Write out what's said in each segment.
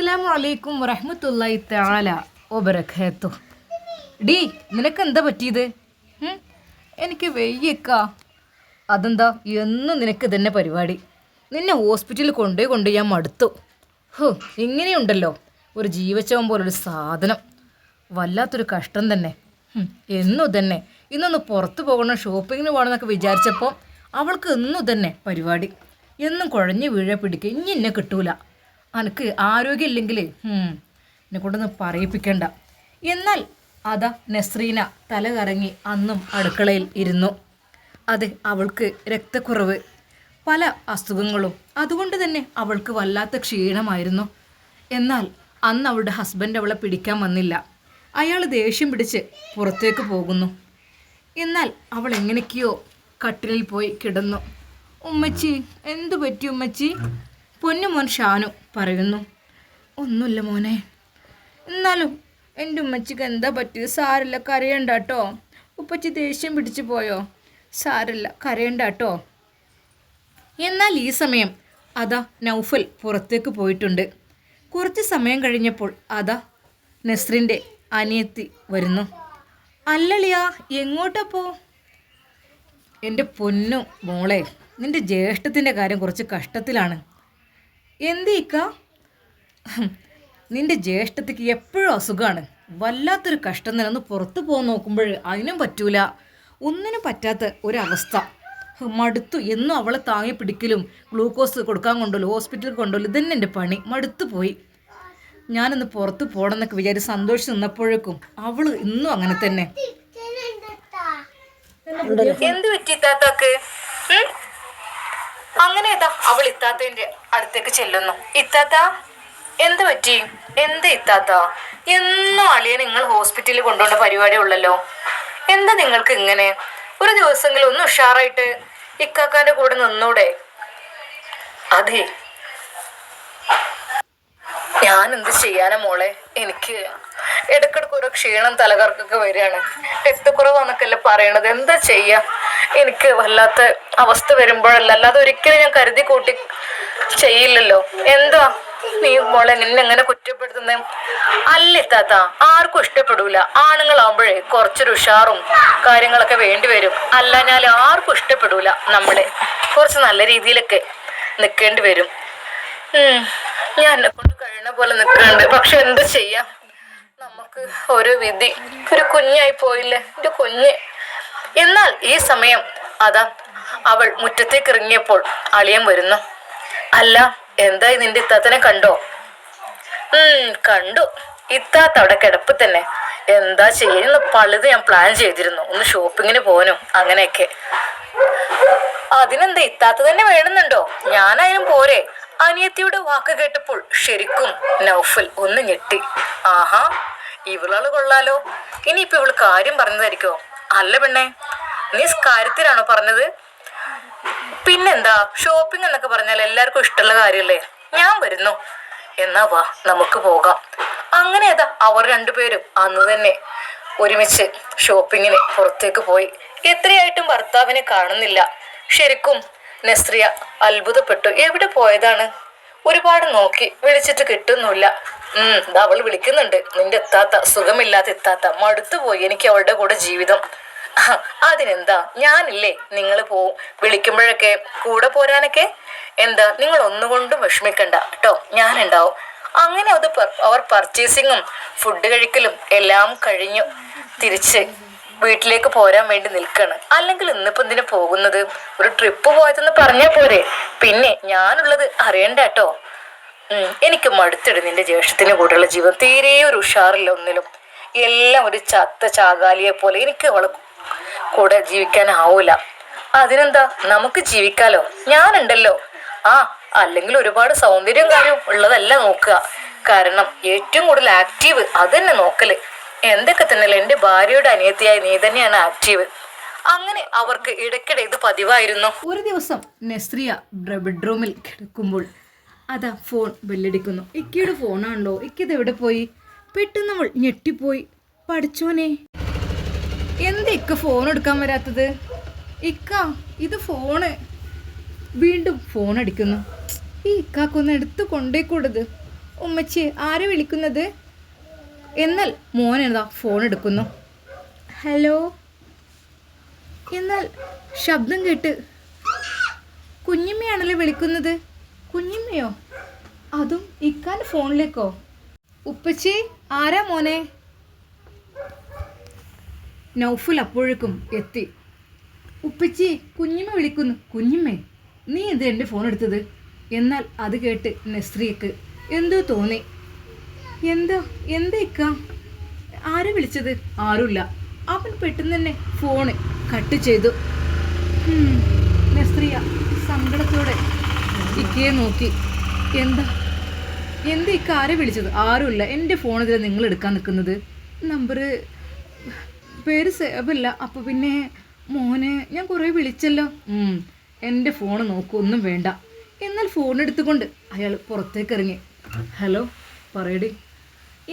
അസ്സലാമു അലൈക്കും വറഹ്മത്തുള്ളാഹി തആല വബറകാത്തു ഡീ നിനക്ക് എന്താ പറ്റിയത്? എനിക്ക് വെയ്യക്ക. അതെന്താ? എന്നും നിനക്ക് തന്നെ പരിപാടി. നിന്നെ ഹോസ്പിറ്റലിൽ കൊണ്ടുപോയി കൊണ്ട് ഞാൻ മടുത്തു. ഹോ ഇങ്ങനെയുണ്ടല്ലോ. ഒരു ജീവച്ചവൻ പോലൊരു സാധനം. വല്ലാത്തൊരു കഷ്ടം തന്നെ. എന്നു തന്നെ ഇന്നൊന്ന് പുറത്ത് പോകണം ഷോപ്പിങ്ങിന് പോകണമെന്നൊക്കെ വിചാരിച്ചപ്പോൾ അവൾക്ക് എന്നു തന്നെ പരിപാടി. എന്നും കുഴഞ്ഞു വീഴ പിടിക്കുക. ഇനി എന്നെ കിട്ടൂല. അനക്ക് ആരോഗ്യമില്ലെങ്കിൽ എന്നെ കൊണ്ടൊന്ന് പറയിപ്പിക്കണ്ട. എന്നാൽ അതാ നസ്രീന തല കറങ്ങി അന്നും അടുക്കളയിൽ ഇരുന്നു. അതെ അവൾക്ക് രക്തക്കുറവ് പല അസുഖങ്ങളും അതുകൊണ്ട് തന്നെ അവൾക്ക് വല്ലാത്ത ക്ഷീണമായിരുന്നു. എന്നാൽ അന്ന് അവളുടെ ഹസ്ബൻഡ് അവളെ പിടിക്കാൻ വന്നില്ല. അയാൾ ദേഷ്യം പിടിച്ച് പുറത്തേക്ക് പോകുന്നു. എന്നാൽ അവൾ എങ്ങനെയൊക്കെയോ കട്ടിലിൽ പോയി കിടന്നു. ഉമ്മച്ചി എന്തു പറ്റി ഉമ്മച്ചി? പൊന്നുമോൻ ഷാനു പറയുന്നു. ഒന്നുമില്ല മോനെ. എന്നാലും എന്റെ ഉമ്മച്ചിക്ക് എന്താ പറ്റിയത്? സാരല്ല കരയണ്ട കേട്ടോ. ഉപ്പച്ചി ദേഷ്യം പിടിച്ചു പോയോ? സാരല്ല കരയണ്ട കേട്ടോ. എന്നാൽ ഈ സമയം അതാ നൗഫൽ പുറത്തേക്ക് പോയിട്ടുണ്ട്. കുറച്ച് സമയം കഴിഞ്ഞപ്പോൾ അതാ നസ്രിന്റെ അനിയത്തി വരുന്നു. അല്ലളിയാ എങ്ങോട്ടപ്പോ എന്റെ പൊന്നു മോളെ നിന്റെ ജ്യേഷ്ഠത്തിന്റെ കാര്യം കുറച്ച് കഷ്ടത്തിലാണ്. എന്തീക്ക? നിന്റെ ജ്യേഷ്ഠത്തിക്ക് എപ്പോഴും അസുഖമാണ് വല്ലാത്തൊരു കഷ്ടം തന്നെ ഒന്ന് പുറത്ത് പോകാൻ നോക്കുമ്പോൾ അതിനും പറ്റൂല. ഒന്നിനും പറ്റാത്ത ഒരവസ്ഥ. മടുത്തു. എന്നും അവളെ താങ്ങി പിടിക്കലും ഗ്ലൂക്കോസ് കൊടുക്കാൻ കൊണ്ടുള്ളൂ ഹോസ്പിറ്റലിൽ കൊണ്ടുള്ളൂ ഇതന്നെ എന്റെ പണി. മടുത്തു പോയി. ഞാനൊന്ന് പുറത്ത് പോകണമെന്നൊക്കെ വിചാരിച്ച് സന്തോഷം നിന്നപ്പോഴേക്കും അവൾ ഇന്നും അങ്ങനെ തന്നെ. എന്ത് പറ്റി? ഇത്താത്താക്ക് ഉം? അങ്ങനെ ഇതാ അവൾ ഇത്താത്തേന്റെ അടുത്തേക്ക് ചെല്ലുന്നു. ഇത്താത്ത എന്ത് പറ്റി? എന്ത് ഇത്താത്ത? എന്നും അളിയെ നിങ്ങൾ ഹോസ്പിറ്റലിൽ കൊണ്ടുപോകേണ്ട പരിപാടി ഉള്ളല്ലോ. എന്താ നിങ്ങൾക്ക് ഇങ്ങനെ? ഒരു ദിവസമെങ്കിലും ഒന്ന് ഉഷാറായിട്ട് ഇക്കാക്കാന്റെ കൂടെ നിന്നൂടെ? അതെ. ഞാൻ എന്ത് ചെയ്യാനാ മോളെ? എനിക്ക് ഇടക്കിടക്ക് ഒരു ക്ഷീണം തലകർക്കൊക്കെ വരികയാണ്. രക്തക്കുറവാന്നൊക്കെയല്ലേ പറയണത്? എന്താ ചെയ്യാ? എനിക്ക് വല്ലാത്ത അവസ്ഥ വരുമ്പോഴല്ല. അല്ലാതെ ഒരിക്കലും ഞാൻ കരുതി കൂട്ടി ചെയ്യില്ലല്ലോ. എന്തോ? നീ മോളെ നിന്നെ എങ്ങനെ കുറ്റപ്പെടുത്തുന്നേ? അല്ല ആർക്കും ഇഷ്ടപ്പെടൂല. ആണുങ്ങളാവുമ്പോഴേ കുറച്ചൊരു ഉഷാറും കാര്യങ്ങളൊക്കെ വേണ്ടി വരും. അല്ല ഞാൻ ആർക്കും ഇഷ്ടപ്പെടൂല നമ്മളെ. കുറച്ച് നല്ല രീതിയിലൊക്കെ നിൽക്കേണ്ടി വരും. ഞാൻ എന്നെ കൊണ്ട് കഴിയണ പോലെ നിൽക്കുന്നുണ്ട് പക്ഷെ എന്താ ചെയ്യാം? നമുക്ക് ഒരു വിധി. ഒരു കുഞ്ഞായി പോയില്ലേ? ഒരു കുഞ്ഞ്. എന്നാൽ ഈ സമയം അതാ അവൾ മുറ്റത്തേക്ക് ഇറങ്ങിയപ്പോൾ അളിയൻ വരുന്നു. അല്ല എന്തായി നിന്റെ ഇത്താത്തനെ കണ്ടോ? ഉം കണ്ടു. ഇത്താത്ത അവിടെ കിടപ്പ് തന്നെ. എന്താ ചെയ്യുന്ന? പലത് ഞാൻ പ്ലാൻ ചെയ്തിരുന്നു. ഒന്ന് ഷോപ്പിങ്ങിന് പോകാനും അങ്ങനെയൊക്കെ. അതിനെന്താ? ഇത്താത്ത തന്നെ വേണമെന്നുണ്ടോ? ഞാനായാലും പോരെ. അനിയത്തിയുടെ വാക്ക് കേട്ടപ്പോൾ ശരിക്കും നൗഫൽ ഒന്ന് ഞെട്ടി. ആഹാ ഇവളാൾ കൊള്ളാലോ. ഇനിയിപ്പോ ഇവൾ കാര്യം പറഞ്ഞതായിരിക്കോ? അല്ല പെണ്ണെ നീ കാര്യത്തിലാണോ പറഞ്ഞത്? പിന്നെന്താ ഷോപ്പിംഗ് എന്നൊക്കെ പറഞ്ഞാൽ എല്ലാവർക്കും ഇഷ്ടമുള്ള കാര്യമല്ലേ? ഞാൻ വരുന്നു. എന്നാ വാ നമുക്ക് പോകാം. അങ്ങനെ അതാ അവർ രണ്ടുപേരും അന്ന് തന്നെ ഒരുമിച്ച് ഷോപ്പിങ്ങിന് പുറത്തേക്ക് പോയി. എത്രയായിട്ടും ഭർത്താവിനെ കാണുന്നില്ല. ശരിക്കും നസ്രിയ അത്ഭുതപ്പെട്ടു. എവിടെ പോയതാണ്? ഒരുപാട് നോക്കി വിളിച്ചിട്ട് കിട്ടുന്നില്ല. ഉം അവൾ വിളിക്കുന്നുണ്ട്. നിന്റെ എത്താത്ത സുഖമില്ലാത്ത എത്താത്ത മടുത്തു പോയി എനിക്ക് അവളുടെ കൂടെ ജീവിതം. അതിനെന്താ? ഞാനില്ലേ? നിങ്ങൾ പോവും വിളിക്കുമ്പോഴൊക്കെ കൂടെ പോരാനൊക്കെ? എന്താ? നിങ്ങൾ ഒന്നുകൊണ്ടും വിഷമിക്കണ്ട. കേട്ടോ ഞാനുണ്ടാവും. അങ്ങനെ അത് അവർ പർച്ചേസിങ്ങും ഫുഡ് കഴിക്കലും എല്ലാം കഴിഞ്ഞു. തിരിച്ച് വീട്ടിലേക്ക് പോരാൻ വേണ്ടി നിൽക്കാണ്. അല്ലെങ്കിൽ ഇന്നിപ്പോ എന്തിനു പോകുന്നത്? ഒരു ട്രിപ്പ് പോയതെന്ന് പറഞ്ഞാ പോരെ. പിന്നെ ഞാനുള്ളത് അറിയണ്ട കേട്ടോ എനിക്ക് മടുത്തിടും നിന്റെ ജ്യേഷ്ഠത്തിന് കൂടെയുള്ള ജീവിതം തീരെ ഒരു ഉഷാറില്ല ഒന്നിലും. എല്ലാം ഒരു ചത്ത ചാകാലിയെ പോലെ എനിക്ക് അവളെ കൂടെ ജീവിക്കാനാവൂല അതിനെന്താ? നമുക്ക് ജീവിക്കാലോ. ഞാനുണ്ടല്ലോ. ആ അല്ലെങ്കിൽ ഒരുപാട് സൗന്ദര്യം കാര്യവും ഉള്ളതല്ല നോക്കുക. കാരണം ഏറ്റവും കൂടുതൽ ആക്റ്റീവ് അതന്നെ തന്നെ നോക്കൽ. എന്തൊക്കെ തന്നെയല്ല എന്റെ ഭാര്യയുടെ അനിയത്തിയായി നീ തന്നെയാണ് ആക്റ്റീവ് അങ്ങനെ അവർക്ക് ഇടയ്ക്കിടെ ഇത് പതിവായിരുന്നു. ഒരു ദിവസം നെസ്രിയ ബെഡ്റൂമിൽ കിടക്കുമ്പോൾ അതാ ഫോൺ ബെല്ലടിക്കുന്നു. ഇക്കയുടെ ഫോണാണല്ലോ ഇക്കത് എവിടെ പോയി? പെട്ടെന്ന് അവൾ ഞെട്ടിപ്പോയി. പഠിച്ചോനെ എന്താ ഇക്ക ഫോൺ എടുക്കാൻ വരാത്തത്? ഇക്ക ഇത് ഫോണ് വീണ്ടും ഫോൺ അടിക്കുന്നു. ഈ ഇക്കാക്കൊന്ന് എടുത്തു കൊണ്ടേ കൂടത് ഉമ്മച്ചി ആരെ വിളിക്കുന്നത്? എന്നാൽ മോൻ എന്താ ഫോൺ എടുക്കുന്നു. ഹലോ എന്നാൽ ശബ്ദം കേട്ട്. കുഞ്ഞിമ്മയാണല്ലോ വിളിക്കുന്നത്? കുഞ്ഞിമ്മയോ? അതും ഇക്കാൻ ഫോണിലേക്കോ? ഉപ്പച്ചി ആരാ മോനെ? നൗഫുൽ അപ്പോഴേക്കും എത്തി. ഉപ്പച്ചി കുഞ്ഞിമ്മ വിളിക്കുന്നു. കുഞ്ഞിമ്മേ നീ എന്ത് എന്റെ ഫോൺ എടുത്തത്? എന്നാൽ അത് കേട്ട് നസ്രിയക്ക് എന്തോ തോന്നി. എന്താ എന്തേക്ക ആരും വിളിച്ചത്? ആരുമില്ല. അവൻ പെട്ടെന്ന് തന്നെ ഫോണ് കട്ട് ചെയ്തു. നസ്രിയ സങ്കടത്തോടെ ഇക്കയെ നോക്കി. എന്താ? എന്താ ഇക്ക ആരെ വിളിച്ചത്? ആരുമില്ല. എന്റെ ഫോണിൽ നിങ്ങൾ എടുക്കാൻ നിൽക്കുന്നത്. നമ്പറ് പേര് സേവ് അല്ല അപ്പോൾ പിന്നെ മോനെ ഞാൻ കുറേ വിളിച്ചല്ലോ. എന്റെ ഫോൺ നോക്കൊന്നും വേണ്ട. എന്നാൽ ഫോൺ എടുത്തുകൊണ്ട് അയാൾ പുറത്തേക്ക് ഇറങ്ങി. ഹലോ പറയടി.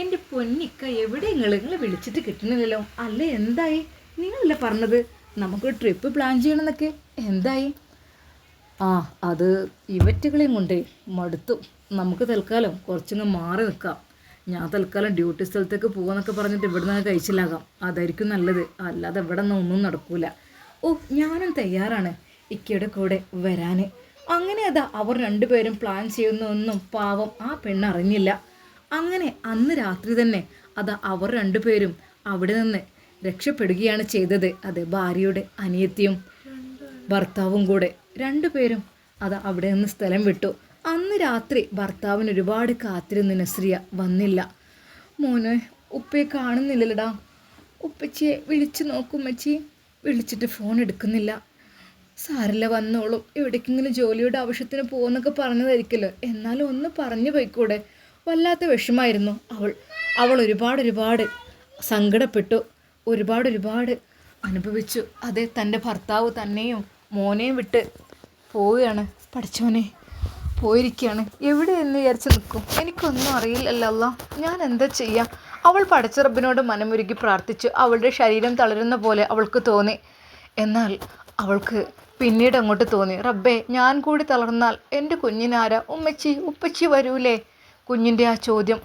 എന്റെ പൊന്നിക്ക എവിടെ നിങ്ങൾ നിങ്ങൾ വിളിച്ചിട്ട് കിട്ടുന്നില്ലല്ലോ അല്ല എന്തായി? നിങ്ങളല്ലേ പറഞ്ഞത്? നമുക്ക് ട്രിപ്പ് പ്ലാൻ ചെയ്യണമെന്നൊക്കെ. എന്തായി? ആ അത് ഇവറ്റുകളെയും കൊണ്ട് മടുത്തു. നമുക്ക് തൽക്കാലം കുറച്ചങ്ങ് മാറി നിൽക്കാം. ഞാൻ തൽക്കാലം ഡ്യൂട്ടി സ്ഥലത്തേക്ക് പോകുമെന്നൊക്കെ പറഞ്ഞിട്ട് ഇവിടെ നിന്ന് കഴിച്ചില്ലാകാം. അതായിരിക്കും നല്ലത്. അല്ലാതെ ഇവിടെ നിന്ന് ഒന്നും നടക്കൂല. ഓ ഞാനും തയ്യാറാണ്. ഇക്കയുടെ കൂടെ വരാൻ അങ്ങനെ അതാ അവർ രണ്ടുപേരും പ്ലാൻ ചെയ്യുന്നൊന്നും പാവം ആ പെണ്ണ് അറിഞ്ഞില്ല. അങ്ങനെ അന്ന് രാത്രി തന്നെ അത് അവർ രണ്ടുപേരും അവിടെ നിന്ന് രക്ഷപ്പെടുകയാണ് ചെയ്തത്. അത് ഭാര്യയുടെ അനിയത്തിയും ഭർത്താവും കൂടെ രണ്ടുപേരും അത് അവിടെ നിന്ന് സ്ഥലം വിട്ടു. അന്ന് രാത്രി ഭർത്താവിന് ഒരുപാട് കാത്തിരുന്ന് നസ്രിയ വന്നില്ല. മോനെ ഉപ്പയെ കാണുന്നില്ലല്ലടാ. ഉപ്പച്ചിയെ വിളിച്ചു നോക്കും മച്ചി വിളിച്ചിട്ട് ഫോൺ എടുക്കുന്നില്ല. സാറില്ല വന്നോളും. എവിടേക്കെങ്കിലും ജോലിയുടെ ആവശ്യത്തിന് പോകുന്നൊക്കെ പറഞ്ഞതായിരിക്കുമല്ലോ എന്നാലും ഒന്ന് പറഞ്ഞു പോയിക്കൂടെ. വല്ലാത്ത വിഷമായിരുന്നു അവൾ. അവൾ ഒരുപാട് ഒരുപാട് സങ്കടപ്പെട്ടു. ഒരുപാട് ഒരുപാട് അനുഭവിച്ചു. അതെ തന്റെ ഭർത്താവ് തന്നെയും മോനെയും വിട്ട് പോവുകയാണ്. പഠിച്ചോനെ പോയിരിക്കുകയാണ്. എവിടെ എന്ന് വിചാരിച്ച് നിൽക്കും. എനിക്കൊന്നും അറിയില്ലല്ലോ ഞാൻ എന്താ ചെയ്യാം? അവൾ പടച്ച റബ്ബിനോട് മനമുരുകി പ്രാർത്ഥിച്ചു. അവളുടെ ശരീരം തളരുന്ന പോലെ അവൾക്ക് തോന്നി. എന്നാൽ അവൾക്ക് പിന്നീട് അങ്ങോട്ട് തോന്നി. റബ്ബേ ഞാൻ കൂടി തളർന്നാൽ എന്റെ കുഞ്ഞിനാര? ഉമ്മച്ചി ഉപ്പച്ചി വരൂലേ? കുഞ്ഞിന്റെ ആ ചോദ്യം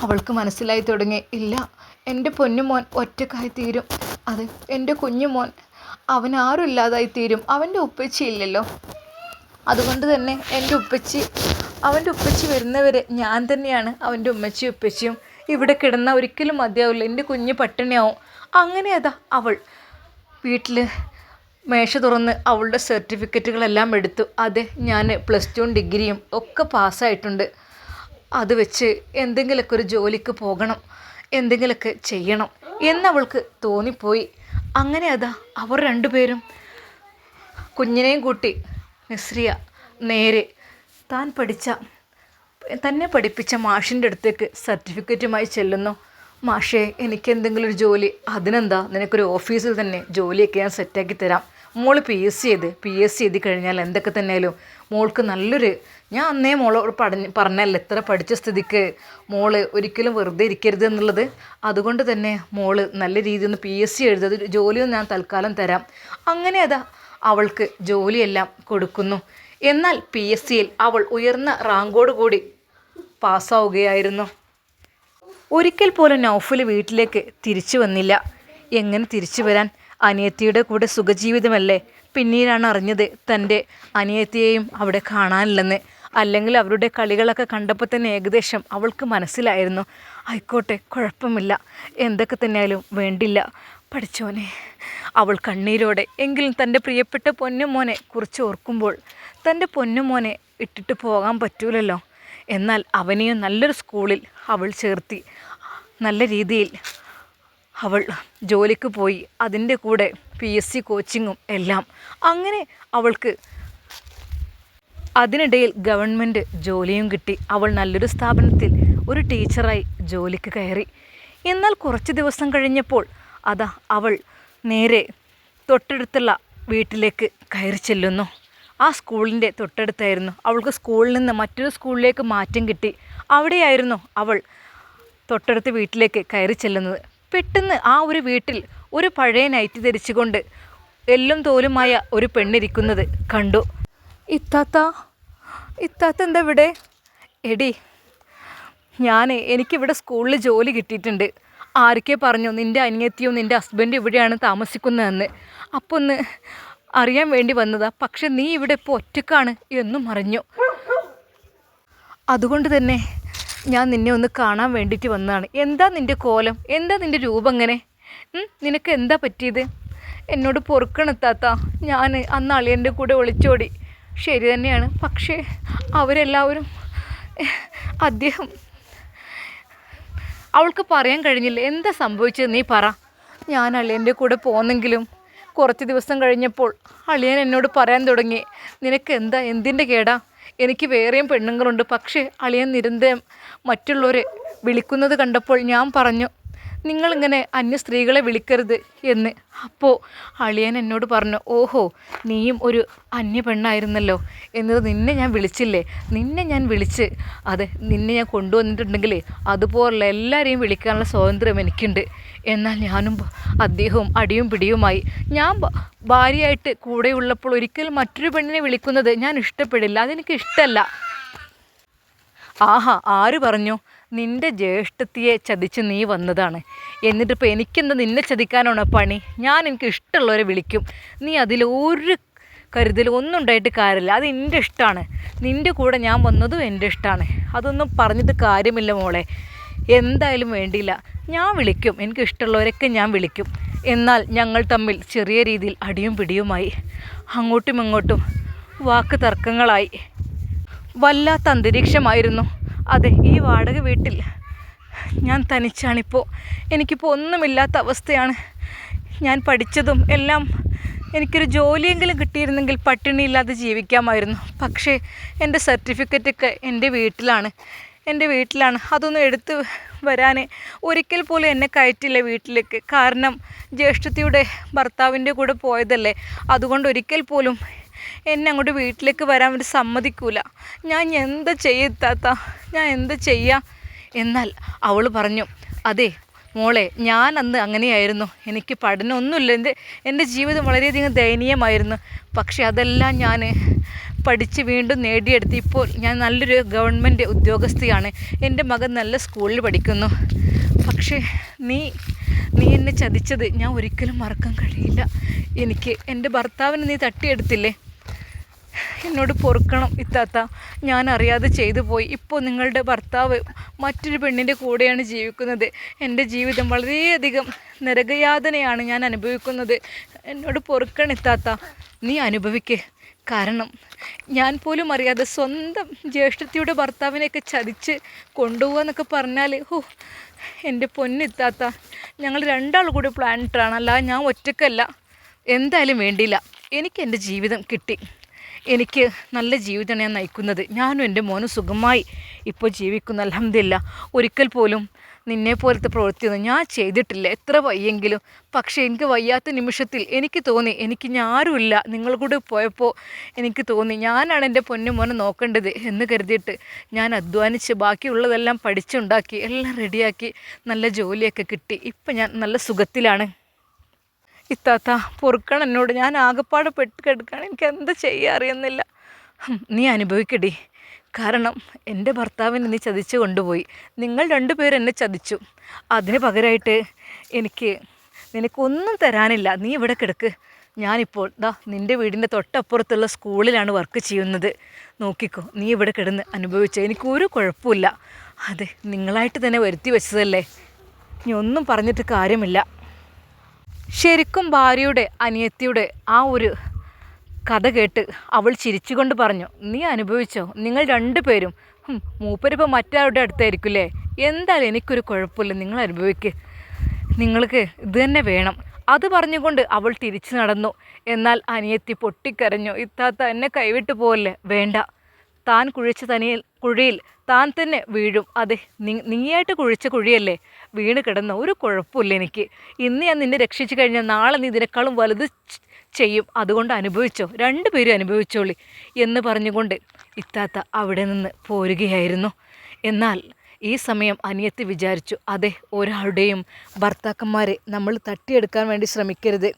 അവൾക്ക് മനസ്സിലായി തുടങ്ങി. ഇല്ല എന്റെ പൊന്നുമോൻ ഒറ്റക്കായി തീരും. അത് എന്റെ കുഞ്ഞുമോൻ അവൻ ആരും ഇല്ലാതായി തീരും. അവന്റെ ഉപ്പച്ചി ഇല്ലല്ലോ. അതുകൊണ്ട് തന്നെ എന്റെ ഉപ്പച്ചി അവന്റെ ഉപ്പച്ചി വരുന്നവരെ ഞാൻ തന്നെയാണ് അവന്റെ ഉമ്മച്ചിയും ഉപ്പച്ചിയും. ഇവിടെ കിടന്ന ഒരിക്കലും മതിയാവില്ല. എന്റെ കുഞ്ഞ് പട്ടിണിയാവും. അങ്ങനെ അതാ അവൾ. വീട്ടിൽ മേശ തുറന്ന് അവളുടെ സർട്ടിഫിക്കറ്റുകളെല്ലാം എടുത്തു. അതെ ഞാൻ പ്ലസ് ടുവും ഡിഗ്രിയും ഒക്കെ പാസ്സായിട്ടുണ്ട്. അത് വെച്ച് എന്തെങ്കിലുമൊക്കെ ഒരു ജോലിക്ക് പോകണം എന്തെങ്കിലുമൊക്കെ ചെയ്യണം എന്നവൾക്ക് തോന്നിപ്പോയി. അങ്ങനെ അതാ അവർ രണ്ടുപേരും കുഞ്ഞിനെയും കൂട്ടി നിസ്രിയ നേരെ താൻ പഠിച്ച തന്നെ പഠിപ്പിച്ച മാഷിന്റെ അടുത്തേക്ക് സർട്ടിഫിക്കറ്റുമായി ചെല്ലുന്നു. മാഷേ എനിക്ക് എന്തെങ്കിലും ഒരു ജോലി അതിനെന്താ? നിനക്കൊരു ഓഫീസിൽ തന്നെ ജോലിയൊക്കെ ഞാൻ സെറ്റാക്കി തരാം. മോൾ പി എസ് സി ചെയ്ത് പി എസ് സി എഴുതി കഴിഞ്ഞാൽ എന്തൊക്കെ തന്നെയാലും മോൾക്ക് നല്ലൊരു ഞാൻ അന്നേ മോളോട് പഠി പറഞ്ഞല്ലോ ഇത്ര പഠിച്ച സ്ഥിതിക്ക് മോൾ ഒരിക്കലും വെറുതെ ഇരിക്കരുത് എന്നുള്ളത്. അതുകൊണ്ട് തന്നെ മോൾ നല്ല രീതിയിൽ ഒന്ന് പി എസ് സി എഴുതത് ജോലിയൊന്നും ഞാൻ തൽക്കാലം തരാം. അങ്ങനെ അതാ അവൾക്ക് ജോലിയെല്ലാം കൊടുക്കുന്നു. എന്നാൽ പി എസ് സിയിൽ അവൾ ഉയർന്ന റാങ്കോട് കൂടി പാസ്സാവുകയായിരുന്നു. ഒരിക്കൽ പോലും നൗഫൽ വീട്ടിലേക്ക് തിരിച്ചു വന്നില്ല. എങ്ങനെ തിരിച്ചു വരാൻ? അനിയത്തിയുടെ കൂടെ സുഖജീവിതമല്ലേ? പിന്നീടാണ് അറിഞ്ഞത് തന്റെ അനിയത്തിയെയും അവിടെ കാണാനില്ലെന്ന്. അല്ലെങ്കിൽ അവരുടെ കളികളൊക്കെ കണ്ടപ്പോൾ തന്നെ ഏകദേശം അവൾക്ക് മനസ്സിലായിരുന്നു. ആയിക്കോട്ടെ കുഴപ്പമില്ല. എന്തൊക്കെ തന്നെയായാലും വേണ്ടില്ല. പഠിച്ചോനെ അവൾ കണ്ണീരോടെ. എങ്കിലും തന്റെ പ്രിയപ്പെട്ട പൊന്നുമോനെ കുറിച്ച് ഓർക്കുമ്പോൾ തന്റെ പൊന്നുമോനെ ഇട്ടിട്ട് പോകാൻ പറ്റൂലല്ലോ. എന്നാൽ അവനെയും നല്ലൊരു സ്കൂളിൽ അവൾ ചേർത്തി. നല്ല രീതിയിൽ അവൾ ജോലിക്ക് പോയി അതിന്റെ കൂടെ പി എസ് സി കോച്ചിങ്ങും എല്ലാം. അങ്ങനെ അവൾക്ക് അതിനിടയിൽ ഗവൺമെന്റ് ജോലിയും കിട്ടി. അവൾ നല്ലൊരു സ്ഥാപനത്തിൽ ഒരു ടീച്ചറായി ജോലിക്ക് കയറി. എന്നാൽ കുറച്ച് ദിവസം കഴിഞ്ഞപ്പോൾ അതാ അവൾ നേരെ തൊട്ടടുത്തുള്ള വീട്ടിലേക്ക് കയറി ചെല്ലുന്നു. ആ സ്കൂളിന്റെ തൊട്ടടുത്തായിരുന്നു. അവൾക്ക് സ്കൂളിൽ നിന്ന് മറ്റൊരു സ്കൂളിലേക്ക് മാറ്റം കിട്ടി. അവിടെയായിരുന്നു അവൾ തൊട്ടടുത്ത് വീട്ടിലേക്ക് കയറി ചെല്ലുന്നത്. പെട്ടെന്ന് ആ ഒരു വീട്ടിൽ ഒരു പഴയ നൈറ്റ് ധരിച്ചുകൊണ്ട് എല്ലും തോലുമായ ഒരു പെണ്ണിരിക്കുന്നത് കണ്ടു. ഇത്താത്ത ഇത്താത്ത എന്താ ഇവിടെ? എടി ഞാൻ എനിക്കിവിടെ സ്കൂളിൽ ജോലി കിട്ടിയിട്ടുണ്ട്. ആരൊക്കെ പറഞ്ഞു നിന്റെ അനിയത്തിയോ നിന്റെ ഹസ്ബൻഡ് ഇവിടെയാണ് താമസിക്കുന്നതെന്ന്. അപ്പോൾ ഒന്ന് അറിയാൻ വേണ്ടി വന്നതാ. പക്ഷെ നീ ഇവിടെ ഇപ്പോൾ ഒറ്റക്കാണ് എന്നും അറിഞ്ഞു. അതുകൊണ്ട് തന്നെ ഞാൻ നിന്നെ ഒന്ന് കാണാൻ വേണ്ടിയിട്ട് വന്നതാണ്. എന്താ നിന്റെ കോലം? എന്താ നിന്റെ രൂപം ഇങ്ങനെ? നിനക്ക് എന്താ പറ്റിയത്? എന്നോട് പൊറുക്കണെത്താത്ത ഞാൻ അന്ന് അളിയന്റെ കൂടെ ഒളിച്ചോടി. ശരി തന്നെയാണ്. പക്ഷേ അവരെല്ലാവരും അദ്ദേഹം അവൾക്ക് പറയാൻ കഴിഞ്ഞില്ല. എന്താ സംഭവിച്ചത് നീ പറ. ഞാൻ അളിയന്റെ കൂടെ പോന്നെങ്കിലും കുറച്ച് ദിവസം കഴിഞ്ഞപ്പോൾ അളിയൻ എന്നോട് പറയാൻ തുടങ്ങി. നിനക്ക് എന്താ? എന്തിന്റെ കേടാ? എനിക്ക് വേറെയും പെണ്ണുങ്ങളുണ്ട്. പക്ഷേ അളിയൻ നിരന്തരം മറ്റുള്ളവരെ വിളിക്കുന്നത് കണ്ടപ്പോൾ ഞാൻ പറഞ്ഞു നിങ്ങളിങ്ങനെ അന്യ സ്ത്രീകളെ വിളിക്കരുത് എന്ന്. അപ്പോൾ അളിയൻ എന്നോട് പറഞ്ഞു ഓഹോ നീയും ഒരു അന്യ പെണ്ണായിരുന്നല്ലോ എന്നത് നിന്നെ ഞാൻ വിളിച്ചില്ലേ? നിന്നെ ഞാൻ വിളിച്ച് അതെ നിന്നെ ഞാൻ കൊണ്ടുവന്നിട്ടുണ്ടെങ്കിൽ അതുപോലുള്ള എല്ലാവരെയും വിളിക്കാനുള്ള സ്വാതന്ത്ര്യം എനിക്കുണ്ട്. എന്നാൽ ഞാനും അദ്ദേഹവും അടിയും പിടിയുമായി. ഞാൻ ഭാര്യയായിട്ട് കൂടെയുള്ളപ്പോൾ ഒരിക്കലും മറ്റൊരു പെണ്ണിനെ വിളിക്കുന്നത് ഞാൻ ഇഷ്ടപ്പെടില്ല. അതെനിക്ക് ഇഷ്ടമല്ല ആഹാ ആര് പറഞ്ഞു? നിന്റെ ജ്യേഷ്ഠത്തിയെ ചതിച്ച് നീ വന്നതാണ്. എന്നിട്ടിപ്പോൾ എനിക്കെന്താ നിന്നെ ചതിക്കാനാണ് പണി? ഞാൻ എനിക്ക് ഇഷ്ടമുള്ളവരെ വിളിക്കും. നീ അതിൽ ഒരു കരുതലും ഒന്നും ഉണ്ടായിട്ട് കാര്യമില്ല. അത് എന്റെ ഇഷ്ടമാണ് നിന്റെ കൂടെ ഞാൻ വന്നതും എന്റെ ഇഷ്ടമാണ് അതൊന്നും പറഞ്ഞിട്ട് കാര്യമില്ല മോളെ. എന്തായാലും വേണ്ടിയില്ല. ഞാൻ വിളിക്കും. എനിക്ക് ഇഷ്ടമുള്ളവരൊക്കെ ഞാൻ വിളിക്കും. എന്നാൽ ഞങ്ങൾ തമ്മിൽ ചെറിയ രീതിയിൽ അടിയും പിടിയുമായി അങ്ങോട്ടും ഇങ്ങോട്ടും വാക്ക് തർക്കങ്ങളായി. വല്ലാത്ത അന്തരീക്ഷമായിരുന്നു. അതെ ഈ വാടക വീട്ടിൽ ഞാൻ തനിച്ചാണിപ്പോൾ എനിക്കിപ്പോൾ ഒന്നുമില്ലാത്ത അവസ്ഥയാണ്. ഞാൻ പഠിച്ചതും എല്ലാം എനിക്കൊരു ജോലിയെങ്കിലും കിട്ടിയിരുന്നെങ്കിൽ പട്ടിണിയില്ലാതെ ജീവിക്കാമായിരുന്നു. പക്ഷേ എന്റെ സർട്ടിഫിക്കറ്റൊക്കെ എന്റെ വീട്ടിലാണ്. എന്റെ വീട്ടിലാണ്. അതൊന്നും എടുത്തു വരാൻ ഒരിക്കൽ പോലും എന്നെ കയറ്റില്ല വീട്ടിലേക്ക്. കാരണം ജ്യേഷ്ഠത്തിയുടെ ഭർത്താവിന്റെ കൂടെ പോയതല്ലേ. അതുകൊണ്ട് ഒരിക്കൽ പോലും എന്നെ അങ്ങോട്ട് വീട്ടിലേക്ക് വരാൻ അവർ സമ്മതിക്കൂല. ഞാൻ എന്താ ചെയ്യത്താത്ത ഞാൻ എന്താ ചെയ്യാം? എന്നാൽ അവൾ പറഞ്ഞു അതെ മോളെ ഞാൻ അന്ന് അങ്ങനെയായിരുന്നു. എനിക്ക് പഠനമൊന്നുമില്ല. എന്റെ എന്റെ ജീവിതം വളരെയധികം ദയനീയമായിരുന്നു. പക്ഷേ അതെല്ലാം ഞാൻ പഠിച്ച് വീണ്ടും നേടിയെടുത്ത് ഇപ്പോൾ ഞാൻ നല്ലൊരു ഗവൺമെന്റ് ഉദ്യോഗസ്ഥയാണ്. എന്റെ മകൻ നല്ല സ്കൂളിൽ പഠിക്കുന്നു. പക്ഷേ നീ നീ എന്നെ ചതിച്ചത് ഞാൻ ഒരിക്കലും മറക്കാൻ കഴിയില്ല. എനിക്ക് എന്റെ ഭർത്താവിനെ നീ തട്ടിയെടുത്തില്ലേ? എന്നോട് പൊറുക്കണം ഇത്താത്ത. ഞാൻ അറിയാതെ ചെയ്തു പോയി. ഇപ്പോൾ നിങ്ങളുടെ ഭർത്താവ് മറ്റൊരു പെണ്ണിന്റെ കൂടെയാണ് ജീവിക്കുന്നത്. എന്റെ ജീവിതം വളരെയധികം നരകയാതനയാണ് ഞാൻ അനുഭവിക്കുന്നത്. എന്നോട് പൊറുക്കണം ഇത്താത്ത. നീ അനുഭവിക്ക്. കാരണം ഞാൻ പോലും അറിയാതെ സ്വന്തം ജ്യേഷ്ഠത്തിയുടെ ഭർത്താവിനെയൊക്കെ ചതിച്ച് കൊണ്ടുപോകുക എന്നൊക്കെ പറഞ്ഞാൽ ഹോ എന്റെ പൊന്നിത്താത്ത ഞങ്ങൾ രണ്ടാൾ കൂടി പ്ലാനിട്ടാണ്. അല്ലാതെ ഞാൻ ഒറ്റക്കല്ല എന്തായാലും വേണ്ടിയില്ല. എനിക്ക് എന്റെ ജീവിതം കിട്ടി. എനിക്ക് നല്ല ജീവിതമാണ് ഞാൻ നയിക്കുന്നത്. ഞാനും എന്റെ മോനും സുഖമായി ഇപ്പോൾ ജീവിക്കുന്നു അലഹമില്ല ഒരിക്കൽ പോലും നിന്നെ പോലത്തെ പ്രവൃത്തിയൊന്നും ഞാൻ ചെയ്തിട്ടില്ല. എത്ര വയ്യെങ്കിലും. പക്ഷേ എനിക്ക് വയ്യാത്ത നിമിഷത്തിൽ എനിക്ക് തോന്നി എനിക്ക് ഞാരുമില്ല നിങ്ങൾ കൂടെ പോയപ്പോൾ എനിക്ക് തോന്നി ഞാനാണ് എന്റെ പൊന്നു മോനെ നോക്കേണ്ടത് എന്ന് കരുതിയിട്ട് ഞാൻ അധ്വാനിച്ച് ബാക്കിയുള്ളതെല്ലാം പഠിച്ചുണ്ടാക്കി എല്ലാം റെഡിയാക്കി നല്ല ജോലിയൊക്കെ കിട്ടി. ഇപ്പം ഞാൻ നല്ല സുഖത്തിലാണ്. ഇത്താത്ത പൊറുക്കണം എന്നോട്. ഞാൻ ആകെപ്പാട് പെട്ട് കിടക്കുകയാണ് എനിക്ക് എന്താ ചെയ്യാൻ അറിയുന്നില്ല നീ അനുഭവിക്കടി. കാരണം എന്റെ ഭർത്താവിനെ നീ ചതിച്ചു കൊണ്ടുപോയി. നിങ്ങൾ രണ്ടുപേരും എന്നെ ചതിച്ചു. അതിന് പകരമായിട്ട് എനിക്ക് നിനക്കൊന്നും തരാനില്ല. നീ ഇവിടെ കിടക്ക്. ഞാനിപ്പോൾ ദാ നിന്റെ വീടിന്റെ തൊട്ടപ്പുറത്തുള്ള സ്കൂളിലാണ് വർക്ക് ചെയ്യുന്നത്. നോക്കിക്കോ നീ ഇവിടെ കിടന്ന് അനുഭവിച്ചു. എനിക്കൊരു കുഴപ്പമില്ല. അതെ നിങ്ങളായിട്ട് തന്നെ വരുത്തി വെച്ചതല്ലേ? ഇനി ഒന്നും പറഞ്ഞിട്ട് കാര്യമില്ല. ശരിക്കും ഭാര്യയുടെ അനിയത്തിയുടെ ആ ഒരു കഥ കേട്ട് അവൾ ചിരിച്ചുകൊണ്ട് പറഞ്ഞു നീ അനുഭവിച്ചോ? നിങ്ങൾ രണ്ടുപേരും മൂപ്പരിപ്പോൾ മറ്റാരുടെ അടുത്തായിരിക്കില്ലേ? എന്തായാലും എനിക്കൊരു കുഴപ്പമില്ല. നിങ്ങൾ അനുഭവിക്ക്. നിങ്ങൾക്ക് ഇത് തന്നെ വേണം. അത് പറഞ്ഞുകൊണ്ട് അവൾ തിരിച്ചു നടന്നു. എന്നാൽ അനിയത്തി പൊട്ടിക്കരഞ്ഞു. ഇത്താത്ത എന്നെ കൈവിട്ടു പോവല്ലേ? വേണ്ട. താൻ കുഴിച്ച തനിയിൽ കുഴിയിൽ താൻ തന്നെ വീഴും. അതെ നീയായിട്ട് കുഴിച്ച കുഴിയല്ലേ? വീണ് കിടന്ന ഒരു കുഴപ്പമില്ല എനിക്ക്. ഇന്ന് ഞാൻ നിന്നെ രക്ഷിച്ചു കഴിഞ്ഞാൽ നാളെ നീ ഇതിനേക്കാളും വലുത് ചെയ്യും. അതുകൊണ്ട് അനുഭവിച്ചോ. രണ്ടുപേരും അനുഭവിച്ചോളി എന്ന് പറഞ്ഞുകൊണ്ട് ഇത്താത്ത അവിടെ നിന്ന് പോരുകയായിരുന്നു. എന്നാൽ ഈ സമയം അനിയത്തി വിചാരിച്ചു അതെ ഒരാളുടെയും ഭർത്താക്കന്മാരെ നമ്മൾ തട്ടിയെടുക്കാൻ വേണ്ടി ശ്രമിക്കരുത്.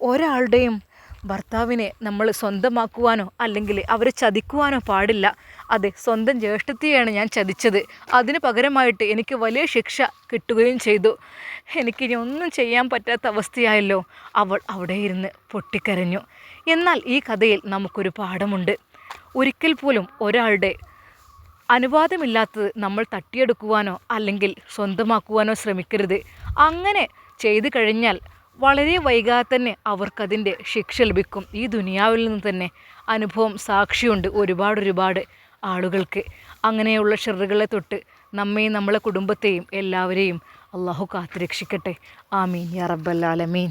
ഒരാളുടെയും ഭർത്താവിനെ നമ്മൾ സ്വന്തമാക്കുവാനോ അല്ലെങ്കിൽ അവരെ ചതിക്കുവാനോ പാടില്ല. അതെ സ്വന്തം ജ്യേഷ്ഠത്തെയാണ് ഞാൻ ചതിച്ചത്. അതിന് പകരമായിട്ട് എനിക്ക് വലിയ ശിക്ഷ കിട്ടുകയും ചെയ്തു. എനിക്കിനി ഒന്നും ചെയ്യാൻ പറ്റാത്ത അവസ്ഥയായല്ലോ. അവൾ അവിടെ ഇരുന്ന് പൊട്ടിക്കരഞ്ഞു. എന്നാൽ ഈ കഥയിൽ നമുക്കൊരു പാഠമുണ്ട്. ഒരിക്കൽ പോലും ഒരാളുടെ അനുവാദമില്ലാത്തത് നമ്മൾ തട്ടിയെടുക്കുവാനോ അല്ലെങ്കിൽ സ്വന്തമാക്കുവാനോ ശ്രമിക്കരുത്. അങ്ങനെ ചെയ്തു കഴിഞ്ഞാൽ വളരെ വൈകാതെ തന്നെ അവർക്കതിന്റെ ശിക്ഷ ലഭിക്കും. ഈ ദുനിയാവിൽ നിന്ന് തന്നെ അനുഭവം സാക്ഷിയുണ്ട് ഒരുപാട് ഒരുപാട് ആളുകൾക്ക്. അങ്ങനെയുള്ള ഷെറുകളെ തൊട്ട് നമ്മെയും നമ്മളെ കുടുംബത്തെയും എല്ലാവരെയും അള്ളാഹു കാത്തുരക്ഷിക്കട്ടെ. ആമീൻ. യാ റബ്ബൽ ആലമീൻ.